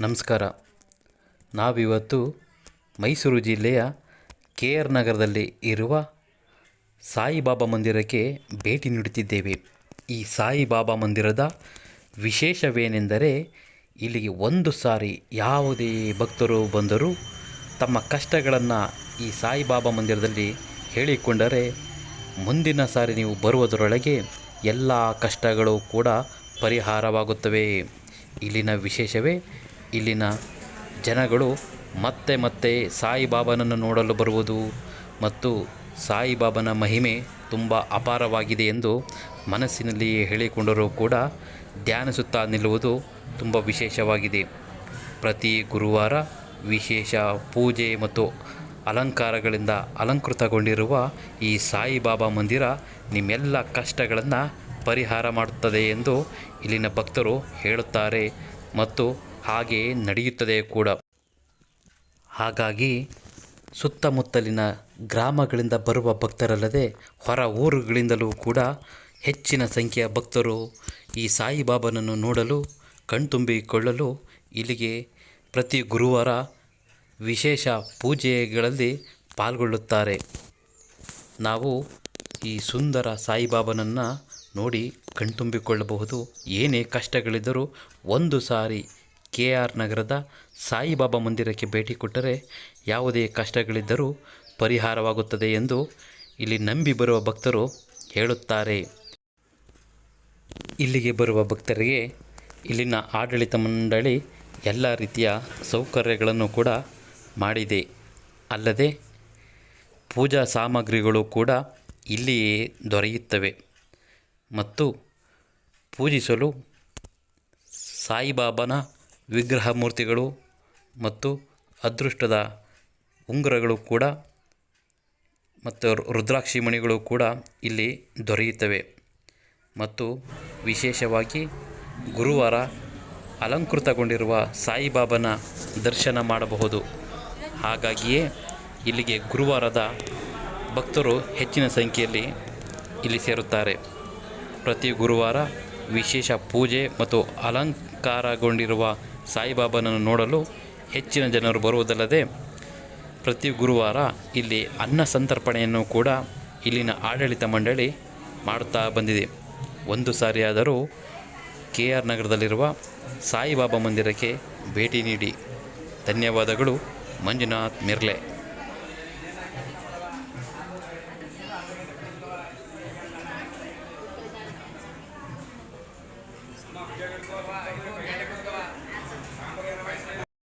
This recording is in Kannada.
ನಮಸ್ಕಾರ. ನಾವಿವತ್ತು ಮೈಸೂರು ಜಿಲ್ಲೆಯ ಕೆ ಆರ್ ನಗರದಲ್ಲಿ ಇರುವ ಸಾಯಿಬಾಬಾ ಮಂದಿರಕ್ಕೆ ಭೇಟಿ ನೀಡುತ್ತಿದ್ದೇವೆ. ಈ ಸಾಯಿಬಾಬಾ ಮಂದಿರದ ವಿಶೇಷವೇನೆಂದರೆ ಇಲ್ಲಿಗೆ ಒಂದು ಸಾರಿ ಯಾವುದೇ ಭಕ್ತರು ಬಂದರೂ ತಮ್ಮ ಕಷ್ಟಗಳನ್ನು ಈ ಸಾಯಿಬಾಬಾ ಮಂದಿರದಲ್ಲಿ ಹೇಳಿಕೊಂಡರೆ ಮುಂದಿನ ಸಾರಿ ನೀವು ಬರುವುದರೊಳಗೆ ಎಲ್ಲ ಕಷ್ಟಗಳು ಕೂಡ ಪರಿಹಾರವಾಗುತ್ತವೆ. ಇಲ್ಲಿನ ವಿಶೇಷವೇ ಇಲ್ಲಿನ ಜನಗಳು ಮತ್ತೆ ಮತ್ತೆ ಸಾಯಿಬಾಬನನ್ನು ನೋಡಲು ಬರುವುದು ಮತ್ತು ಸಾಯಿಬಾಬನ ಮಹಿಮೆ ತುಂಬ ಅಪಾರವಾಗಿದೆ ಎಂದು ಮನಸ್ಸಿನಲ್ಲಿಯೇ ಹೇಳಿಕೊಂಡರೂ ಕೂಡ ಧ್ಯಾನಿಸುತ್ತಾ ನಿಲ್ಲುವುದು ತುಂಬ ವಿಶೇಷವಾಗಿದೆ. ಪ್ರತಿ ಗುರುವಾರ ವಿಶೇಷ ಪೂಜೆ ಮತ್ತು ಅಲಂಕಾರಗಳಿಂದ ಅಲಂಕೃತಗೊಂಡಿರುವ ಈ ಸಾಯಿಬಾಬಾ ಮಂದಿರ ನಿಮ್ಮೆಲ್ಲ ಕಷ್ಟಗಳನ್ನು ಪರಿಹಾರ ಮಾಡುತ್ತದೆ ಎಂದು ಇಲ್ಲಿನ ಭಕ್ತರು ಹೇಳುತ್ತಾರೆ ಮತ್ತು ಹಾಗೆಯೇ ನಡೆಯುತ್ತದೆ ಕೂಡ. ಹಾಗಾಗಿ ಸುತ್ತಮುತ್ತಲಿನ ಗ್ರಾಮಗಳಿಂದ ಬರುವ ಭಕ್ತರಲ್ಲದೆ ಹೊರ ಊರುಗಳಿಂದಲೂ ಕೂಡ ಹೆಚ್ಚಿನ ಸಂಖ್ಯೆಯ ಭಕ್ತರು ಈ ಸಾಯಿಬಾಬನನ್ನು ನೋಡಲು, ಕಣ್ತುಂಬಿಕೊಳ್ಳಲು ಇಲ್ಲಿಗೆ ಪ್ರತಿ ಗುರುವಾರ ವಿಶೇಷ ಪೂಜೆಗಳಲ್ಲಿ ಪಾಲ್ಗೊಳ್ಳುತ್ತಾರೆ. ನಾವು ಈ ಸುಂದರ ಸಾಯಿಬಾಬನನ್ನು ನೋಡಿ ಕಣ್ತುಂಬಿಕೊಳ್ಳಬಹುದು. ಏನೇ ಕಷ್ಟಗಳಿದ್ದರೂ ಒಂದು ಸಾರಿ ಕೆ ಆರ್ ನಗರದ ಸಾಯಿಬಾಬಾ ಮಂದಿರಕ್ಕೆ ಭೇಟಿ ಕೊಟ್ಟರೆ ಯಾವುದೇ ಕಷ್ಟಗಳಿದ್ದರೂ ಪರಿಹಾರವಾಗುತ್ತದೆ ಎಂದು ಇಲ್ಲಿ ನಂಬಿ ಬರುವ ಭಕ್ತರು ಹೇಳುತ್ತಾರೆ. ಇಲ್ಲಿಗೆ ಬರುವ ಭಕ್ತರಿಗೆ ಇಲ್ಲಿನ ಆಡಳಿತ ಮಂಡಳಿ ಎಲ್ಲ ರೀತಿಯ ಸೌಕರ್ಯಗಳನ್ನು ಕೂಡ ಮಾಡಿದೆ. ಅಲ್ಲದೆ ಪೂಜಾ ಸಾಮಗ್ರಿಗಳು ಕೂಡ ಇಲ್ಲಿಯೇ ದೊರೆಯುತ್ತವೆ. ಮತ್ತು ಪೂಜಿಸಲು ಸಾಯಿಬಾಬನ ವಿಗ್ರಹ ಮೂರ್ತಿಗಳು ಮತ್ತು ಅದೃಷ್ಟದ ಉಂಗುರಗಳು ಕೂಡ ಮತ್ತು ರುದ್ರಾಕ್ಷಿ ಮಣಿಗಳು ಕೂಡ ಇಲ್ಲಿ ದೊರೆಯುತ್ತವೆ. ಮತ್ತು ವಿಶೇಷವಾಗಿ ಗುರುವಾರ ಅಲಂಕೃತಗೊಂಡಿರುವ ಸಾಯಿಬಾಬನ ದರ್ಶನ ಮಾಡಬಹುದು. ಹಾಗಾಗಿಯೇ ಇಲ್ಲಿಗೆ ಗುರುವಾರದ ಭಕ್ತರು ಹೆಚ್ಚಿನ ಸಂಖ್ಯೆಯಲ್ಲಿ ಇಲ್ಲಿ ಸೇರುತ್ತಾರೆ. ಪ್ರತಿ ಗುರುವಾರ ವಿಶೇಷ ಪೂಜೆ ಮತ್ತು ಅಲಂಕಾರಗೊಂಡಿರುವ ಸಾಯಿಬಾಬನನ್ನು ನೋಡಲು ಹೆಚ್ಚಿನ ಜನರು ಬರುವುದಲ್ಲದೆ, ಪ್ರತಿ ಗುರುವಾರ ಇಲ್ಲಿ ಅನ್ನ ಸಂತರ್ಪಣೆಯನ್ನು ಕೂಡ ಇಲ್ಲಿನ ಆಡಳಿತ ಮಂಡಳಿ ಮಾಡುತ್ತಾ ಬಂದಿದೆ. ಒಂದು ಸಾರಿಯಾದರೂ ಕೆ ಆರ್ ನಗರದಲ್ಲಿರುವ ಸಾಯಿಬಾಬಾ ಮಂದಿರಕ್ಕೆ ಭೇಟಿ ನೀಡಿ. ಧನ್ಯವಾದಗಳು, ಮಂಜುನಾಥ್ ಮಿರ್ಲೆ. ఎక్కువ ఎక్కువ